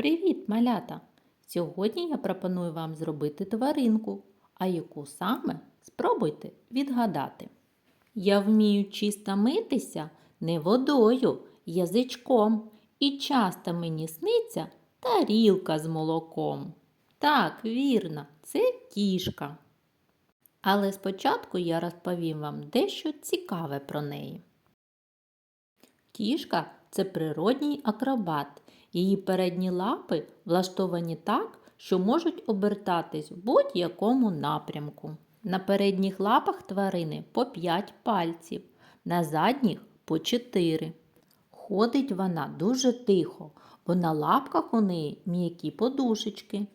Привіт, малята! Сьогодні я пропоную вам зробити тваринку, а яку саме спробуйте відгадати. Я вмію чисто митися не водою, язичком, і часто мені сниться тарілка з молоком. Так, вірно, це кішка. Але спочатку я розповім вам дещо цікаве про неї. Кішка це природній акробат. Її передні лапи влаштовані так, що можуть обертатись в будь-якому напрямку. На передніх лапах тварини по 5 пальців, на задніх по 4. Ходить вона дуже тихо, бо на лапках у неї м'які подушечки.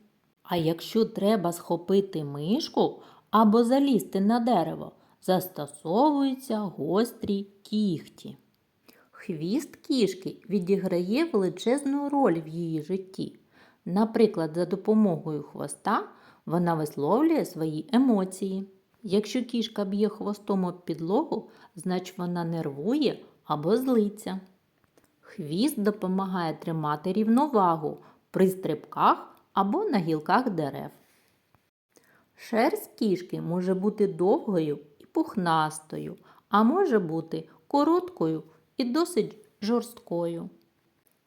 А якщо треба схопити мишку або залізти на дерево, застосовуються гострі кігті. Хвіст кішки відіграє величезну роль в її житті. Наприклад, за допомогою хвоста вона висловлює свої емоції. Якщо кішка б'є хвостом об підлогу, значить вона нервує або злиться. Хвіст допомагає тримати рівновагу при стрибках або на гілках дерев. Шерсть кішки може бути довгою і пухнастою, а може бути короткою і досить жорсткою.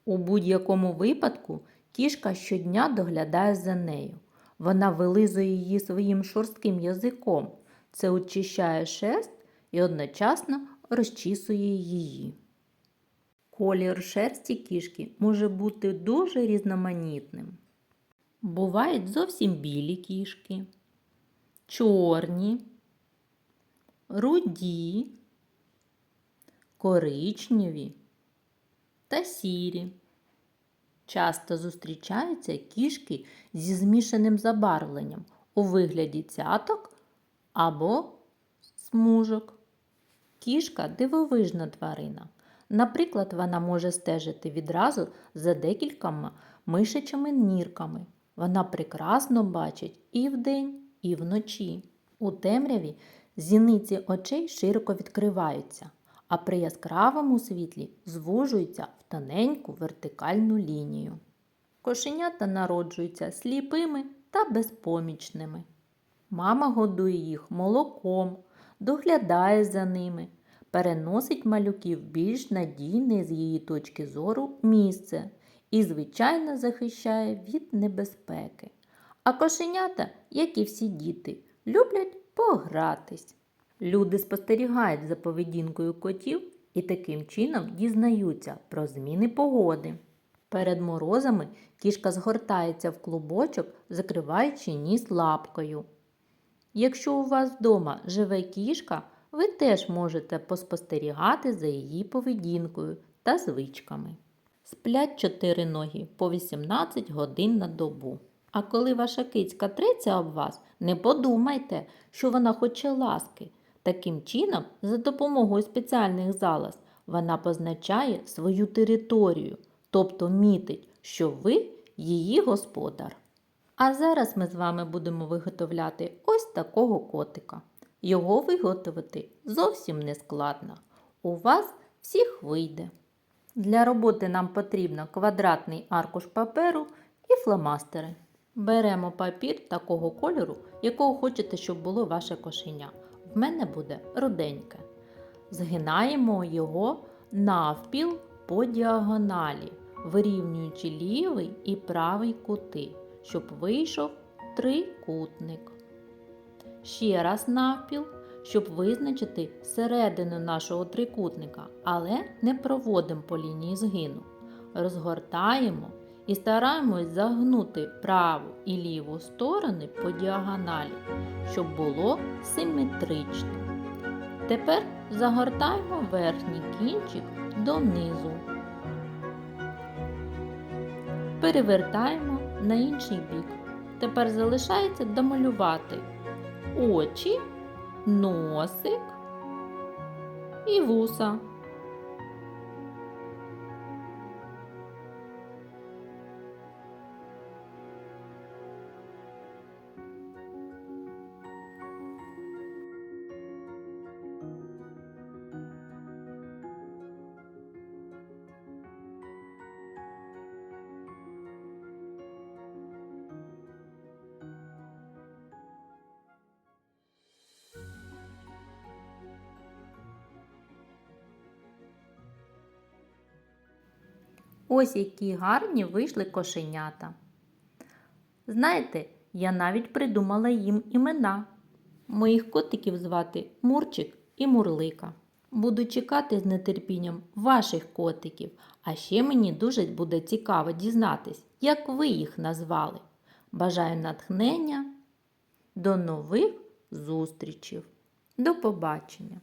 У будь-якому випадку кішка щодня доглядає за нею. Вона вилизує її своїм шорстким язиком. Це очищає шерсть і одночасно розчісує її. Колір шерсті кішки може бути дуже різноманітним. Бувають зовсім білі кішки, чорні, руді, коричневі та сірі. Часто зустрічаються кішки зі змішаним забарвленням у вигляді цяток або смужок. Кішка дивовижна тварина. Наприклад, вона може стежити відразу за декількома мишачими нірками. Вона прекрасно бачить і вдень, і вночі. У темряві зіниці очей широко відкриваються, а при яскравому світлі звужуються в тоненьку вертикальну лінію. Кошенята народжуються сліпими та безпомічними. Мама годує їх молоком, доглядає за ними, переносить малюків більш надійне з її точки зору місце і, звичайно, захищає від небезпеки. А кошенята, як і всі діти, люблять погратись. Люди спостерігають за поведінкою котів і таким чином дізнаються про зміни погоди. Перед морозами кішка згортається в клубочок, закриваючи ніс лапкою. Якщо у вас вдома живе кішка, ви теж можете поспостерігати за її поведінкою та звичками. Сплять чотири ноги по 18 годин на добу. А коли ваша кицька треться об вас, не подумайте, що вона хоче ласки. Таким чином, за допомогою спеціальних залаз, вона позначає свою територію, тобто мітить, що ви її господар. А зараз ми з вами будемо виготовляти ось такого котика. Його виготовити зовсім не складно. У вас всіх вийде. Для роботи нам потрібно квадратний аркуш паперу і фломастери. Беремо папір такого кольору, якого хочете, щоб було ваше кошеня. В мене буде руденьке. Згинаємо його навпіл по діагоналі, вирівнюючи лівий і правий кути, щоб вийшов трикутник. Ще раз навпіл, щоб визначити середину нашого трикутника, але не проводимо по лінії згину. Розгортаємо і стараємось загнути праву і ліву сторони по діагоналі, щоб було симетрично. Тепер загортаємо верхній кінчик донизу. Перевертаємо на інший бік. Тепер залишається домалювати очі, носик і вуса. Ось які гарні вийшли кошенята. Знаєте, я навіть придумала їм імена. Моїх котиків звати Мурчик і Мурлика. Буду чекати з нетерпінням ваших котиків, а ще мені дуже буде цікаво дізнатись, як ви їх назвали. Бажаю натхнення. До нових зустрічей. До побачення!